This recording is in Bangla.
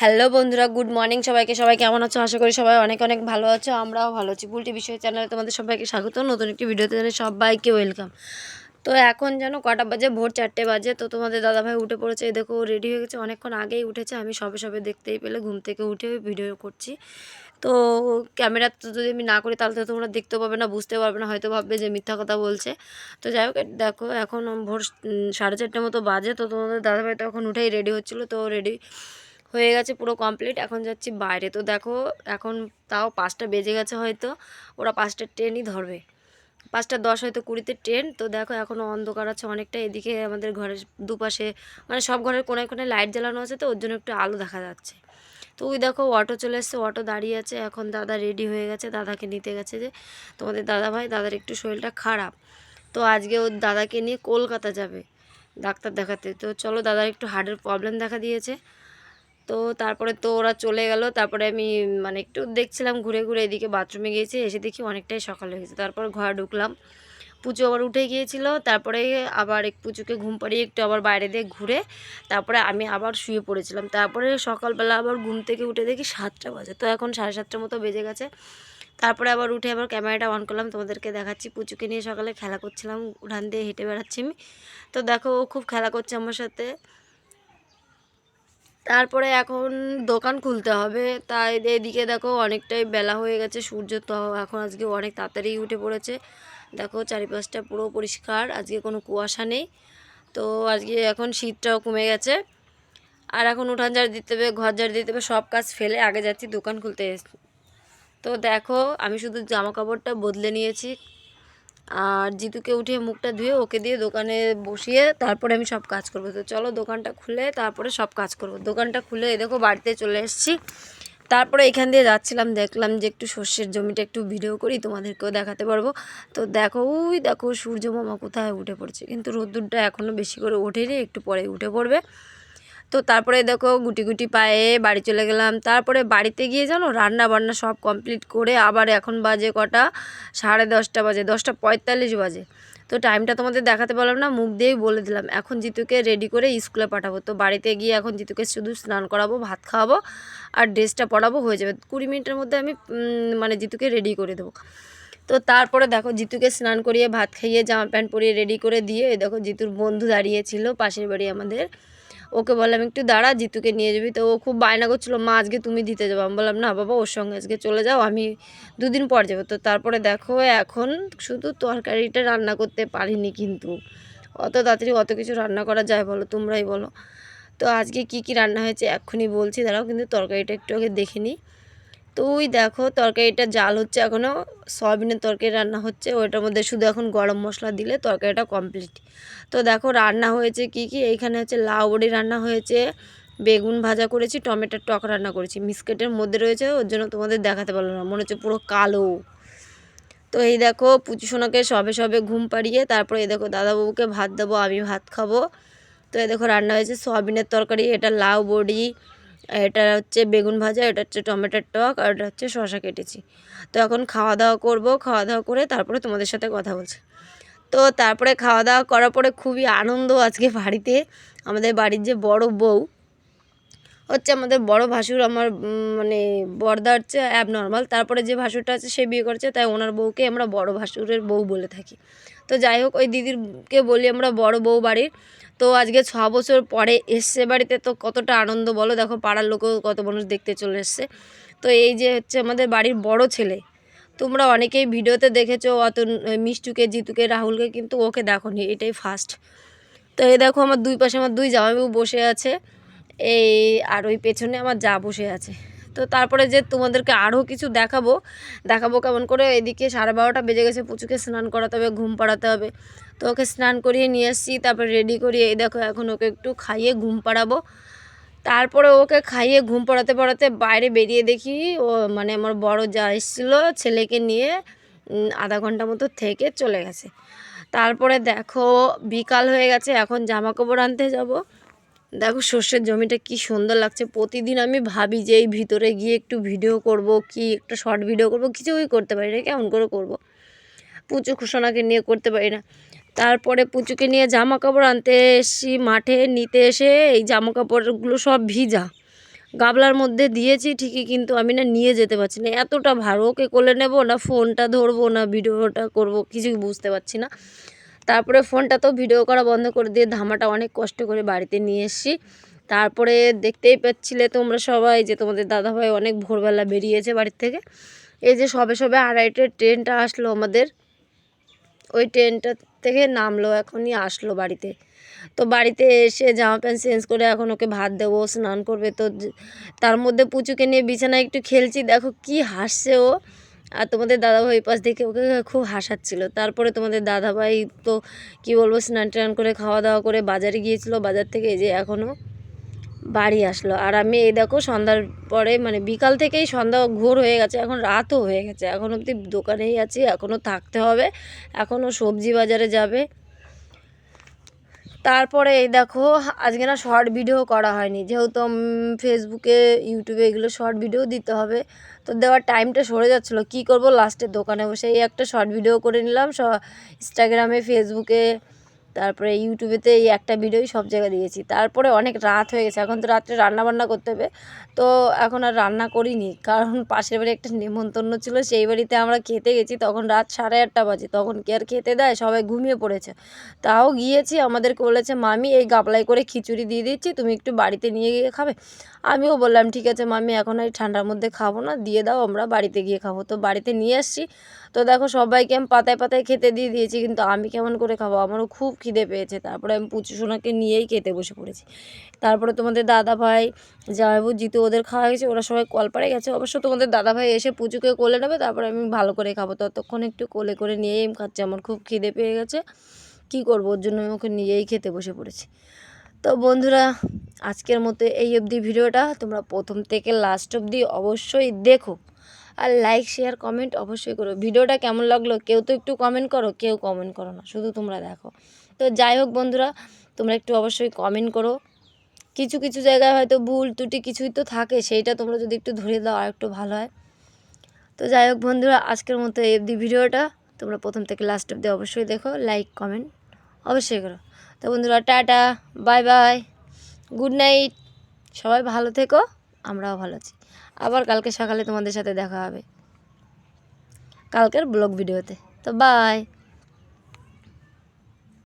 হ্যালো বন্ধুরা, গুড মর্নিং সবাইকে। সবাই কেমন আছো? আশা করি সবাই অনেক অনেক ভালো আছো, আমরাও ভালো আছি। বুলটি বিষয় চ্যানেলে তোমাদের সবাইকে স্বাগত। নতুন একটি ভিডিওতে জানাই সবাইকে ওয়েলকাম। তো এখন যেন কটা বাজে? ভোর চারটে বাজে। তো তোমাদের দাদাভাই উঠে পড়েছে। এই দেখো রেডি হয়ে গেছে। অনেকক্ষণ আগেই উঠেছে। আমি সবে সবে দেখতেই পেলে ঘুম থেকে উঠে ভিডিও করছি। তো ক্যামেরা তো যদি আমি না করি, তাহলে তো তোমরা দেখতেও পাবে না বুঝতে পারবে না। হয়তো ভাববে যে মিথ্যা কথা বলছে। তো যাই হোক, দেখো, এখন ভোর সাড়ে চারটের মতো বাজে। তো তোমাদের দাদাভাই তো এখন উঠেই রেডি হচ্ছিল। তো রেডি হয়ে গেছে পুরো কমপ্লিট এখন যাচ্ছি বাইরে। তো দেখো, এখন তাও পাঁচটা বেজে গেছে হয়তো, ওরা পাঁচটা ট্রেনই ধরবে। পাঁচটা দশ হয়তো কুড়িতে ট্রেন তো দেখো এখনও অন্ধকার আছে অনেকটা, এদিকে আমাদের ঘরের দুপাশে মানে সব ঘরের কোনায় কোনায় লাইট জ্বালানো আছে তো, ওর জন্য একটু আলো দেখা যাচ্ছে। তো ওই দেখো অটো চলে এসছে অটো দাঁড়িয়ে আছে, এখন দাদা রেডি হয়ে গেছে, দাদাকে নিতে গেছে যে, তোমাদের দাদা ভাই দাদার একটু শরীরটা খারাপ। তো আজকে ওর দাদাকে নিয়ে কলকাতা যাবে, ডাক্তার দেখাতে। তো চলো, দাদার একটু হার্টের প্রবলেম দেখা দিয়েছে। তো তারপরে তো ওরা চলে গেল। তারপরে আমি মানে একটু দেখছিলাম ঘুরে ঘুরে এদিকে বাথরুমে গিয়েছি, এসে দেখি অনেকটাই সকাল হয়ে গেছে। তারপর ঘরে ঢুকলাম। পুচু আবার উঠে গিয়েছিল, তারপরে আবার এক পুচুকে ঘুম পাড়িয়ে একটু আবার বাইরে দিয়ে ঘুরে, তারপরে আমি আবার শুয়ে পড়েছিলাম। তারপরে সকালবেলা আবার ঘুম থেকে উঠে দেখি সাতটা বাজে, তো এখন সাড়ে সাতটার মতো বেজে গেছে। তারপরে আবার উঠে আবার ক্যামেরাটা অন করলাম, তোমাদেরকে দেখাচ্ছি পুচুকে নিয়ে সকালে খেলা করছিলাম, উঠান দিয়ে হেঁটে বেড়াচ্ছি আমি। তো দেখো ও খুব খেলা করছে আমার সাথে। তারপরে এখন দোকান খুলতে হবে। তাই এদিকে দেখো অনেকটাই বেলা হয়ে গেছে, সূর্য তো এখন আজকে অনেক তাড়াতাড়ি উঠে পড়েছে। দেখো চারিপাশটা পুরো পরিষ্কার, আজকে কোনো কুয়াশা নেই। তো আজকে এখন শীতটাও কমে গেছে। আর এখন উঠান ঝাড় দিতে হবে, ঘর ঝাড় দিতে হবে, সব কাজ ফেলে আগে যাচ্ছি দোকান খুলতে। তো দেখো আমি শুধু জামা কাপড়টা বদলে নিয়েছি। আর জিতুকে উঠিয়ে মুখটা ধুয়ে ওকে দিয়ে দোকানে বসিয়ে তারপরে আমি সব কাজ করব। তো চলো দোকানটা খুলে তারপরে সব কাজ করব। দোকানটা খুলে দেখো বাড়িতে চলে এসেছি। তারপরে এখান দিয়ে যাচ্ছিলাম, দেখলাম যে একটু শস্যের জমিটা একটু ভিডিও করি, তোমাদেরকেও দেখাতে পারব। তো দেখো, ওই দেখো সূর্য মামা কোথায় উঠে পড়ছে। কিন্তু রোদ্দুরটা এখনও বেশি করে ওঠেনি, একটু পরে উঠে পড়বে। তো তারপরে দেখো গুটি গুটি পায়ে বাড়ি চলে গেলাম। তারপরে বাড়িতে গিয়ে জানো রান্না বান্না সব কমপ্লিট করে আবার এখন বাজে কটা? সাড়ে দশটা বাজে, দশটা পঁয়তাল্লিশ বাজে। তো টাইমটা তোমাদের দেখাতে পারলাম না, মুখ দিয়েই বলে দিলাম। এখন জিতুকে রেডি করে স্কুলে পাঠাবো। তো বাড়িতে গিয়ে এখন জিতুকে শুধু স্নান করাবো, ভাত খাওয়াবো আর ড্রেসটা পরাবো, হয়ে যাবে। কুড়ি মিনিটের মধ্যে আমি মানে জিতুকে রেডি করে দেবো। তো তারপরে দেখো জিতুকে স্নান করিয়ে ভাত খাইয়ে জামা প্যান্ট পরিয়ে রেডি করে দিয়ে, দেখো জিতুর বন্ধু দাঁড়িয়েছিল পাশের বাড়ি আমাদের। ওকে বললাম, একটু দাঁড়া, জিতুকে নিয়ে যাবি। তো ও খুব বায়না করছিল, মা, আজকে তুমি দিতে যাব। আমি বললাম, না বাবা, ওর সঙ্গে আজকে চলে যাও, আমি দুদিন পর যাব। তো তারপরে দেখো, এখন শুধু তরকারিটা রান্না করতে পারিনি কিন্তু। অত তাড়াতাড়ি অত কিছু রান্না করা যায় বলো, তোমরাই বলো। তো আজকে কি কি রান্না হয়েছে এক্ষুনি বলছি, দাঁড়াও, কিন্তু তরকারিটা একটু আগে দেখে নিই। তো ওই দেখো তরকারিটা জাল হচ্ছে এখনও সয়াবিনের তরকারি রান্না হচ্ছে, ওইটার মধ্যে শুধু এখন গরম মশলা দিলে তরকারিটা কমপ্লিট তো দেখো রান্না হয়েছে কি কি, এইখানে হচ্ছে লাউ বড়ি রান্না হয়েছে, বেগুন ভাজা করেছি, টমেটোর টক রান্না করেছি মিসকেটের মধ্যে রয়েছে, ওর জন্য তোমাদের দেখাতে পারল না, মনে হচ্ছে পুরো কালো। তো এই দেখো পুচু সোনাকে সবে সবে ঘুম পাড়িয়ে তারপরে এই দেখো দাদাবাবুকে ভাত দেবো, আমি ভাত খাব। তো এই দেখো রান্না হয়েছে সয়াবিনের তরকারি, এটা লাউ বড়ি এটা হচ্ছে বেগুন ভাজা, এটা হচ্ছে টমেটোর টক, আর এটা হচ্ছে শশা কেটেছি। তো এখন খাওয়া দাওয়া করব, খাওয়া দাওয়া করে তারপরে তোমাদের সাথে কথা বলছি। তো তারপরে খাওয়া দাওয়া করার পরে খুবই আনন্দ আজকে বাড়িতে। আমাদের বাড়ির যে বড় বউ, হচ্ছে আমাদের বড় ভাসুর আমার মানে বর্দা হচ্ছে অ্যাবনর্মাল তারপরে যে ভাসুরটা আছে সে বিয়ে করছে, তাই ওনার বউকে আমরা বড় ভাসুরের বউ বলে থাকি। তো যাই হোক, ওই দিদিরকে বলি আমরা বড় বউ বাড়ির। তো আজকে ছ বছর পরে এসছে বাড়িতে, তো কতটা আনন্দ বলো? দেখো পাড়ার লোকেও কত মানুষ দেখতে চলে এসছে। তো এই যে হচ্ছে আমাদের বাড়ির বড় ছেলে, তোমরা অনেকেই ভিডিওতে দেখেছ অত মিষ্টুকে, জিতুকে, রাহুলকে, কিন্তু ওকে দেখো নি এটাই ফার্স্ট তো এই দেখো আমার দুই পাশে আমার দুই জামাইবাবু বসে আছে, এই, আর ওই পেছনে আমার যা বসে আছে। তো তারপরে যে তোমাদেরকে আরও কিছু দেখাবো দেখাবো কেমন করে? এদিকে সাড়ে বারোটা বেজে গেছে, পুচুকে স্নান করাতে হবে, ঘুম পাড়াতে হবে। তো ওকে স্নান করিয়ে নিয়ে এসেছি তারপর রেডি করিয়ে এই দেখো এখন ওকে একটু খাইয়ে ঘুম পাড়াবো। তারপরে ওকে খাইয়ে ঘুম পড়াতে পড়াতে বাইরে বেরিয়ে দেখি ও মানে আমার বড় যা এসেছিল ছেলেকে নিয়ে আধা ঘণ্টা মতো থেকে চলে গেছে। তারপরে দেখো বিকাল হয়ে গেছে, এখন জামা কাপড় আনতে যাব। দেখো সর্ষের জমিটা কি সুন্দর লাগছে, প্রতিদিন আমি ভাবি যে এই ভিতরে গিয়ে একটু ভিডিও করব কি, একটা শর্ট ভিডিও করব, কিছুই করতে পারি না, কেমন করে করব? পুচু খুশোনাকে নিয়ে করতে পারি না। তারপরে পুচুকে নিয়ে জামা কাপড় আনতে এসি মাঠে নিতে এসে এই জামা কাপড়গুলো সব ভিজা। গাবলার মধ্যে দিয়েছি, ঠিকই কিন্তু আমি না নিয়ে যেতে পারছি না। এতটা ভার, ওকে কোলে নেব না, ফোনটা ধরবো না, ভিডিওটা করব, কিছুই বুঝতে পারছি না। তারপরে ফোনটা তো ভিডিও করা বন্ধ করে দিয়ে ধামাটা অনেক কষ্ট করে বাড়িতে নিয়ে এসছি। তারপরে দেখতেই পাচ্ছিলে তোমরা সবাই যে তোমাদের দাদাভাই অনেক ভোরবেলা বেরিয়েছে বাড়ির থেকে। এই যে সবে সবে আড়াইটের ট্রেনটা আসলো আমাদের। ওই ট্রেনটা থেকে নামলো, এখনই আসলো বাড়িতে। তো বাড়িতে এসে জামা প্যান্ট চেঞ্জ করে এখন ওকে ভাত দেবো স্নান করবে। তো তার মধ্যে পুচুকে নিয়ে বিছানায় একটু খেলছি, দেখো কি হাসছে ও। আর তোমাদের দাদাভাই পাশ দেখে ওকে খুব হাসাচ্ছিলো। তারপরে তোমাদের দাদাভাই তো, কি বলব স্নান টান করে খাওয়া দাওয়া করে বাজারে গিয়েছিল। বাজার থেকে এই যে এখনও বাড়ি আসলো। আর আমি এই দেখো সন্ধ্যার পরে মানে বিকাল থেকেই সন্ধ্যা ঘোর হয়ে গেছে, এখন রাতও হয়ে গেছে। এখন অবধি দোকানেই আছি এখনও থাকতে হবে এখনও সবজি বাজারে যাবে। তারপরে এই দেখো, আজকে না শর্ট ভিডিও করা হয়নি, যেহেতু ফেসবুকে, ইউটিউবে এগুলো শর্ট ভিডিও দিতে হবে। তো দেওয়ার টাইমটা সরে যাচ্ছিল, কী করব? লাস্টে দোকানে বসে এই একটা শর্ট ভিডিও করে নিলাম ইনস্টাগ্রামে, ফেসবুকে তারপরে ইউটিউবেতে এই একটা ভিডিওই সব জায়গায় দিয়েছি। তারপরে অনেক রাত হয়ে গেছে। এখন তো রাত্রে রান্না বান্না করতে হবে। তো এখন আর রান্না করিনি। কারণ পাশের বাড়ি একটা নেমন্তন্ন ছিল। সেই বাড়িতে আমরা খেতে গেছি। তখন রাত সাড়ে আটটা বাজে। তখন কি আর খেতে দেয়? সবাই ঘুমিয়ে পড়েছে। তাও গিয়েছি। আমাদেরকে বলেছে, মামি, এই গাবলায় করে খিচুড়ি দিয়ে দিচ্ছি। তুমি একটু বাড়িতে নিয়ে গিয়ে খাবে। আমিও বললাম, ঠিক আছে মামি, এখন এই ঠান্ডার মধ্যে খাব না। দিয়ে দাও, আমরা বাড়িতে গিয়ে খাব। তো বাড়িতে নিয়ে আসছি। তো দেখো, সবাইকে আমি পাতায় পাতায় খেতে দিয়ে দিয়েছি। কিন্তু আমি কেমন করে খাব? আমারও খুব খিদে পেয়েছে। তারপরে আমি পুচু সোনাকে নিয়েই খেতে বসে পড়েছি। তারপরে তোমাদের দাদা ভাই জামাইবু জিতু ওদের খাওয়া গেছে, ওরা সবাই কলপাড়ে গেছে। অবশ্য তোমাদের দাদা ভাই এসে পুচুকে কোলে নেবে, তারপরে আমি ভালো করে খাব। ততক্ষণ একটু কোলে করে নিয়েই আমি খাচ্ছি। আমার খুব খিদে পেয়ে গেছে। কী করব? ওর জন্য আমি ওকে নিয়েই খেতে বসে পড়েছি। তো বন্ধুরা, আজকের মতো এই অবধি ভিডিওটা। তোমরা প্রথম থেকে লাস্ট অবধি অবশ্যই দেখো। আর লাইক শেয়ার কমেন্ট অবশ্যই করো। ভিডিওটা কেমন লাগল? কেউ তো একটু কমেন্ট করো, কেউ কমেন্ট করো না। শুধু তোমরা দেখো। তো যাই হোক বন্ধুরা, তোমরা একটু অবশ্যই কমেন্ট করো। কিছু কিছু জায়গায় হয়তো ভুল ত্রুটি কিছুই তো থাকে, সেইটা তোমরা যদি একটু ধরে দাও আর একটু ভালো হয়। তো যাই হোক বন্ধুরা, আজকের মতো অবধি ভিডিওটা। তোমরা প্রথম থেকে লাস্ট অবধি অবশ্যই দেখো লাইক কমেন্ট অবশ্যই করো। তো বন্ধুরা, tata bye bye good night সবাই ভালো থেকো, আমরাও ভালো আছি। আবার কালকে সকালে তোমাদের সাথে দেখা হবে। কালকের ব্লগ ভিডিওতে তো। বাই